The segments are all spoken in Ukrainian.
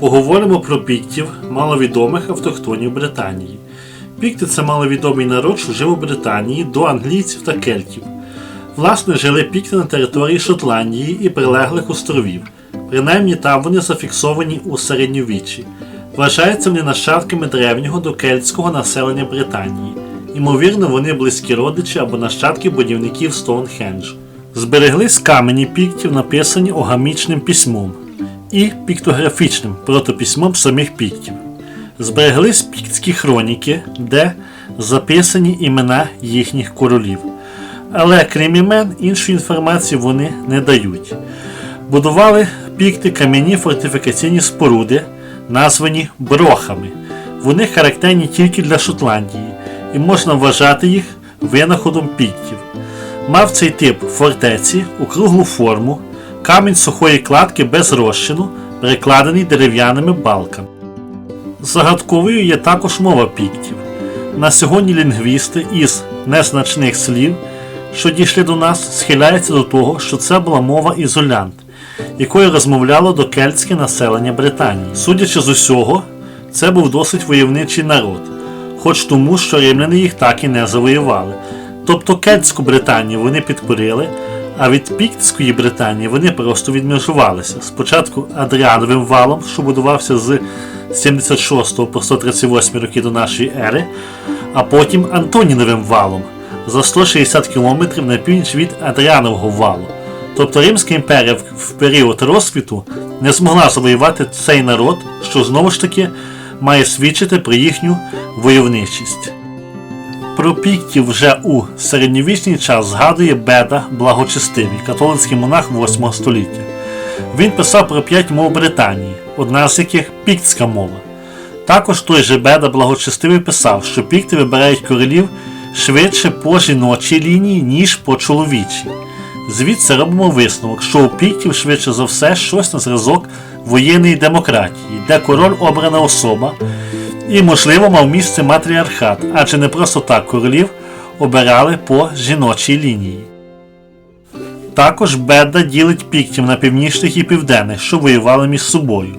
Поговоримо про піктів, маловідомих автохтонів Британії. Пікти це маловідомий народ, що жив у Британії до англійців та кельтів. Власне, жили пікти на території Шотландії і прилеглих островів. Принаймні там вони зафіксовані у середньовіччі. Вважаються вони нащадками древнього докельтського населення Британії. Ймовірно, вони близькі родичі або нащадки будівників Стоунхенджу. Збереглись камені піктів, написані огамічним письмом і піктографічним протописьмом самих піктів. Збереглись піктські хроніки, де записані імена їхніх королів. Але крім імен, іншої інформації вони не дають. Будували пікти кам'яні фортифікаційні споруди, названі брохами. Вони характерні тільки для Шотландії, і можна вважати їх винаходом піктів. Мав цей тип фортеці округлу форму, камінь сухої кладки без розчину, перекладений дерев'яними балками. Загадковою є також мова піктів. На сьогодні лінгвісти із незначних слів, що дійшли до нас, схиляються до того, що це була мова ізолянт, якою розмовляло докельтське населення Британії. Судячи з усього, це був досить войовничий народ, хоч тому, що римляни їх так і не завоювали. Тобто кельтську Британію вони підкорили, а від Піктської Британії вони просто відмежувалися. Спочатку Адріановим валом, що будувався з 76 по 138 роки до нашої ери, а потім Антоніновим валом за 160 км на північ від Адріанового валу. Тобто Римська імперія в- період розквіту не змогла завоювати цей народ, що знову ж таки має свідчити про їхню войовничість. Про піктів вже у середньовічний час згадує Беда Благочестивий, католицький монах 8 століття. Він писав про п'ять мов Британії, одна з яких піктська мова. Також той же Беда Благочестивий писав, що пікти вибирають королів швидше по жіночій лінії, ніж по чоловічій. Звідси робимо висновок, що у піктів швидше за все щось на зразок воєнної демократії, де король обрана особа, і, можливо, мав місце матріархат, адже не просто так королів обирали по жіночій лінії. Також Беда ділить піктів на північних і південних, що воювали між собою.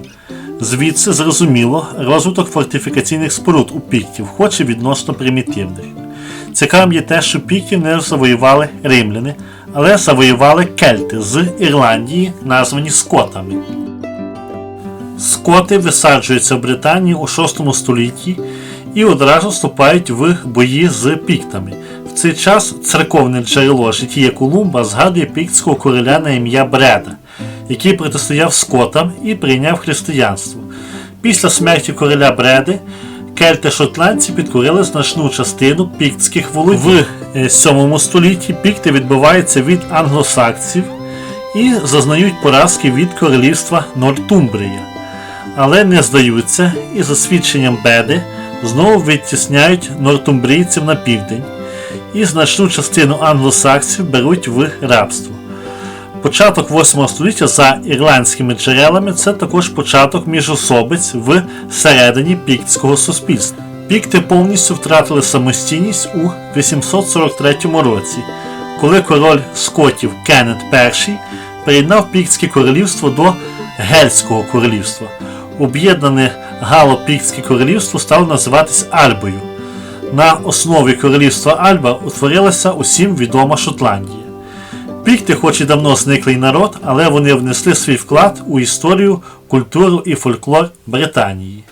Звідси, зрозуміло, розвиток фортифікаційних споруд у піктів, хоч і відносно примітивних. Цікавим є те, що піктів не завоювали римляни, але завоювали кельти з Ірландії, названі скотами. Скоти висаджуються в Британії у VI столітті і одразу вступають в бої з піктами. В цей час церковне джерело життя Колумба згадує піктського короля на ім'я Бреда, який протистояв скотам і прийняв християнство. Після смерті короля Бреди кельти-шотландці підкорили значну частину піктських володінь. В е, 7 столітті пікти відбиваються від англосаксів і зазнають поразки від королівства Нортумбрія але не здаються і за свідченням Беди знову відтісняють нортумбрійців на південь і значну частину англосаксів беруть в рабство. Початок 8 століття за ірландськими джерелами це також початок міжособиць в середині піктського суспільства. Пікти повністю втратили самостійність у 843 році, коли король скотів Кеннет І приєднав Піктське королівство до Гельського королівства. Об'єднане Гало-Піктське королівство стало називатись Альбою. На основі королівства Альба утворилася усім відома Шотландія. Пікти, хоч і давно зниклий народ, але вони внесли свій вклад у історію, культуру і фольклор Британії.